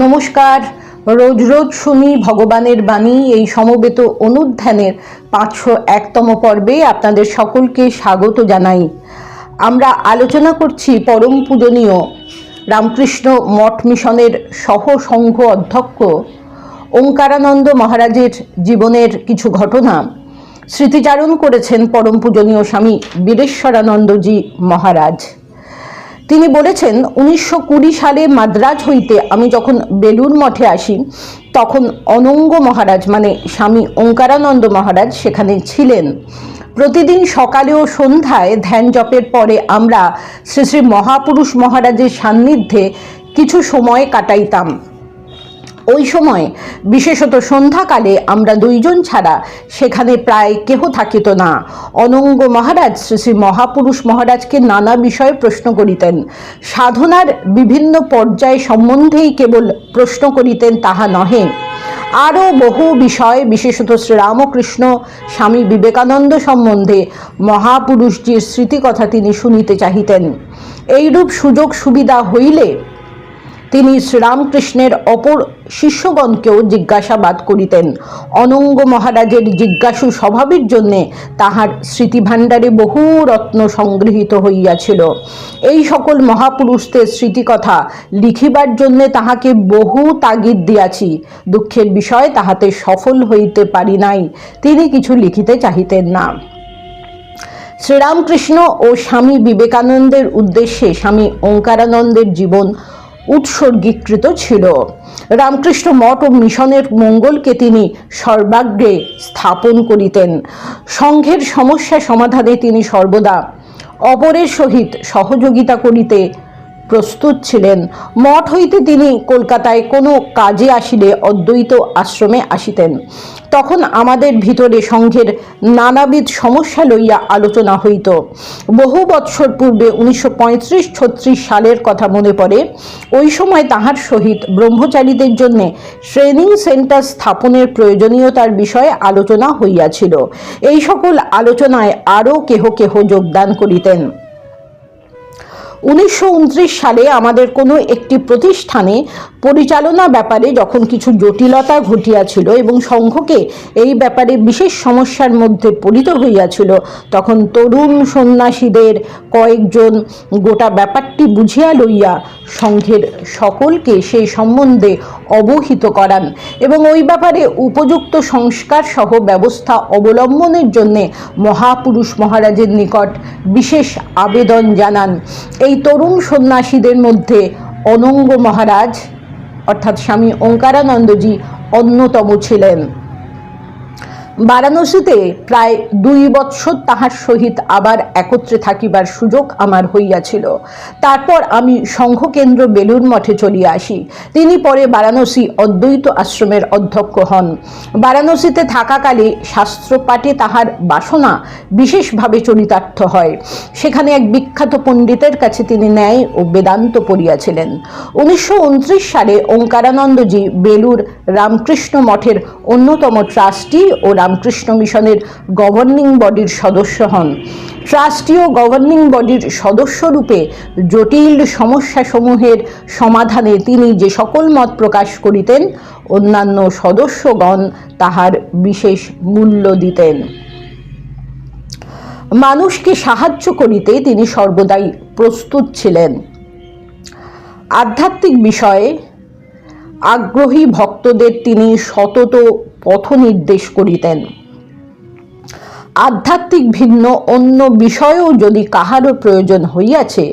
নমস্কার। রোজ রোজ শুনি ভগবানের বাণী, এই সমবেত অনুধ্যানের পাঁচশো একতম পর্বে আপনাদের সকলকে স্বাগত জানাই। আমরা আলোচনা করছি পরম পূজনীয় রামকৃষ্ণ মঠ মিশনের সহ সংঘ অধ্যক্ষ ওঙ্কারানন্দ মহারাজের জীবনের কিছু ঘটনা। স্মৃতিচারণ করেছেন পরম পূজনীয় স্বামী বীরেশ্বরানন্দজি মহারাজ। তিনি বলেছেন, উনিশশো কুড়ি সালে মাদ্রাজ হইতে আমি যখন বেলুর মঠে আসি, তখন অনঙ্গ মহারাজ মানে স্বামী ওঙ্কারানন্দ মহারাজ সেখানে ছিলেন। প্রতিদিন সকালে ও সন্ধ্যায় ধ্যান জপের পরে আমরা শ্রী শ্রী মহাপুরুষ মহারাজের সান্নিধ্যে কিছু সময় কাটাইতাম। ওই সময় বিশেষত সন্ধ্যাকালে আমরা দুইজন ছাড়া সেখানে প্রায় কেহ থাকিত না। অনঙ্গ মহারাজ শ্রী শ্রী মহাপুরুষ মহারাজকে নানা বিষয়ে প্রশ্ন করিতেন। সাধনার বিভিন্ন পর্যায় সম্বন্ধেই কেবল প্রশ্ন করিতেন তাহা নহে। আরও বহু বিষয়, বিশেষত শ্রীরামকৃষ্ণ, স্বামী বিবেকানন্দ সম্বন্ধে মহাপুরুষজির স্মৃতিকথা তিনি শুনিতে চাহিতেন। এইরূপ সুযোগ সুবিধা হইলে তিনি শ্রীরামকৃষ্ণের অপর শিষ্যগণকেও জিজ্ঞাসাবাদ করিতেন। অনঙ্গ মহারাজের জিজ্ঞাসু স্বভাবের জন্যে তাহার স্মৃতিভাণ্ডারে বহু রত্ন সংগৃহীত হইয়াছিল। এই সকল মহাপুরুষদের স্মৃতিকথা লিখিবার জন্যে তাহাকে বহু তাগিদ দিয়াছি। দুঃখের বিষয় তাহাতে সফল হইতে পারি নাই। তিনি কিছু লিখিতে চাহিতেন না। শ্রীরামকৃষ্ণ ও স্বামী বিবেকানন্দের উদ্দেশ্যে স্বামী ওঙ্কারানন্দের জীবন উৎসর্গীকৃত ছিল। রামকৃষ্ণ মঠ ও মিশনের মঙ্গলকে তিনি সর্বাগ্রে স্থাপন করিতেন। সংঘের সমস্যা সমাধানে তিনি সর্বদা অপরের সহিত সহযোগিতা করিতে প্রস্তুত ছিলেন। মঠ হইতে তিনি কলকাতায় কোনো কাজে আসিলে অদ্বৈত আশ্রমে আসিতেন। তখন আমাদের ভিতরে সংঘের নানাবিধ সমস্যা লইয়া আলোচনা হইত। বহু বৎসর পূর্বে উনিশশো পঁয়ত্রিশ ছত্রিশ সালের কথা মনে পড়ে, ওই সময় তাহার সহিত ব্রহ্মচারীদের জন্য ট্রেনিং সেন্টার স্থাপনের প্রয়োজনীয়তার বিষয়ে আলোচনা হইয়াছিল। এই সকল আলোচনায় আরও কেহ কেহ যোগদান করিতেন। উনিশশো উনত্রিশ সালে আমাদের কোনো একটি প্রতিষ্ঠানে পরিচালনা ব্যাপারে যখন কিছু জটিলতা ঘটিয়াছিল এবং সংঘকে এই ব্যাপারে বিশেষ সমস্যার মধ্যে পরিত হইয়াছিল, তখন তরুণ সন্ন্যাসীদের কয়েকজন গোটা ব্যাপারটি বুঝিয়া লইয়া সংঘের সকলকে সেই সম্বন্ধে অবহিত করান এবং ওই ব্যাপারে উপযুক্ত সংস্কার সহ ব্যবস্থা অবলম্বনের জন্যে মহাপুরুষ মহারাজের নিকট বিশেষ আবেদন জানান। এই তরুণ সন্ন্যাসীদের মধ্যে অনঙ্গ মহারাজ, অর্থাৎ স্বামী ওঙ্কারানন্দজি অন্যতম ছিলেন। বারাণসীতে প্রায় দুই বৎসর তাহার সহিত আবার একত্রে থাকিবার সুযোগ আমার হইয়াছিল। তারপর আমি সংঘকেন্দ্র বেলুর মঠে চলিয়া আসি। তিনি পরে বারাণসী অদ্বৈত আশ্রমের অধ্যক্ষ হন। বারাণসীতে থাকাকালে শাস্ত্রপাঠে তাহার বাসনা বিশেষভাবে চরিতার্থ হয়। সেখানে এক বিখ্যাত পণ্ডিতের কাছে তিনি ন্যায় ও বেদান্ত পড়িয়াছিলেন। উনিশশো উনত্রিশ সালে ওঙ্কারানন্দজি বেলুর রামকৃষ্ণ মঠের অন্যতম ট্রাস্টি ও রামকৃষ্ণ মিশনের গভর্নিং বডির সদস্য হন। ট্রাস্টি ও গভর্নিং বডির সদস্যরূপে জটিল সমস্যাসমূহের সমাধানে তিনি যে সকল মত প্রকাশ করিতেন, অন্যান্য সদস্যগণ তাহার বিশেষ মূল্য দিতেন। মানুষকে সাহায্য করিতে তিনি সর্বদাই প্রস্তুত ছিলেন। আধ্যাত্মিক বিষয়ে আগ্রহী ভক্তদের তিনি সতত পথ নির্দেশ করিতেন। আধ্যাত্মিক ভিন্ন অন্য বিষয়েও যদি কাহারও প্রয়োজন হইয়াছে,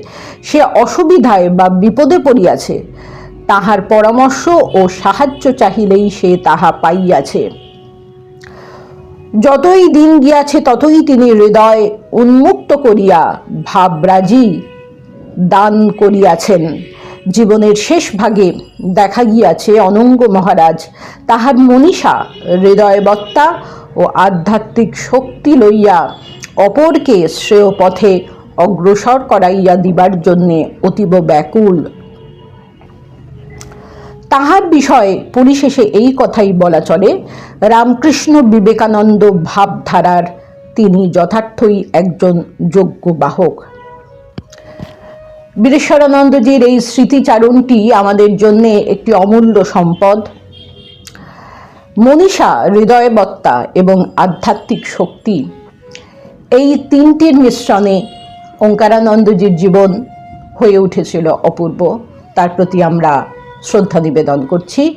সে অসুবিধায় বা বিপদে পড়িয়াছে, তাহার পরামর্শ ও সাহায্য চাহিলেই সে তাহা পাইয়াছে। যতই দিন গিয়াছে, ততই তিনি হৃদয় উন্মুক্ত করিয়া ভাবরাজি দান করিয়াছেন। জীবনের শেষ ভাগে দেখা গিয়াছে অনঙ্গ মহারাজ। তাহার মনীষা, হৃদয়বত্তা ও আধ্যাত্মিক শক্তি লইয়া অপরকে শ্রেয় পথে অগ্রসর করাইয়া দিবার জন্যে অতীব ব্যাকুল। তাহার বিষয়ে পরিশেষে এই কথাই বলা চলে, রামকৃষ্ণ বিবেকানন্দ ভাবধারার তিনি যথার্থই একজন যোগ্য বাহক। বীরেশ্বরানন্দজির এই স্মৃতিচারণটি আমাদের জন্য একটি অমূল্য সম্পদ। মনীষা হৃদয়বত্তা এবং আধ্যাত্মিক শক্তি। এই তিনটির মিশ্রণে ওঙ্কারানন্দজির জীবন হয়ে উঠেছিল অপূর্ব। তার প্রতি আমরা শ্রদ্ধা নিবেদন করছি।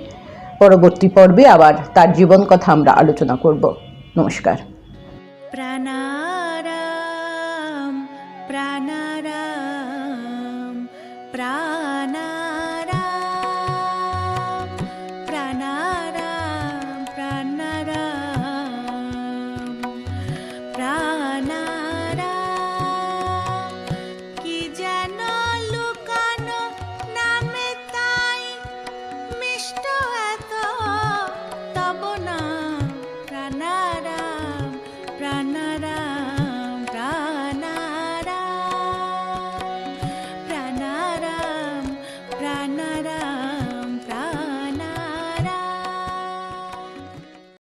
পরবর্তী পর্বে আবার তার জীবন কথা আমরা আলোচনা করব। নমস্কার। প্রাণা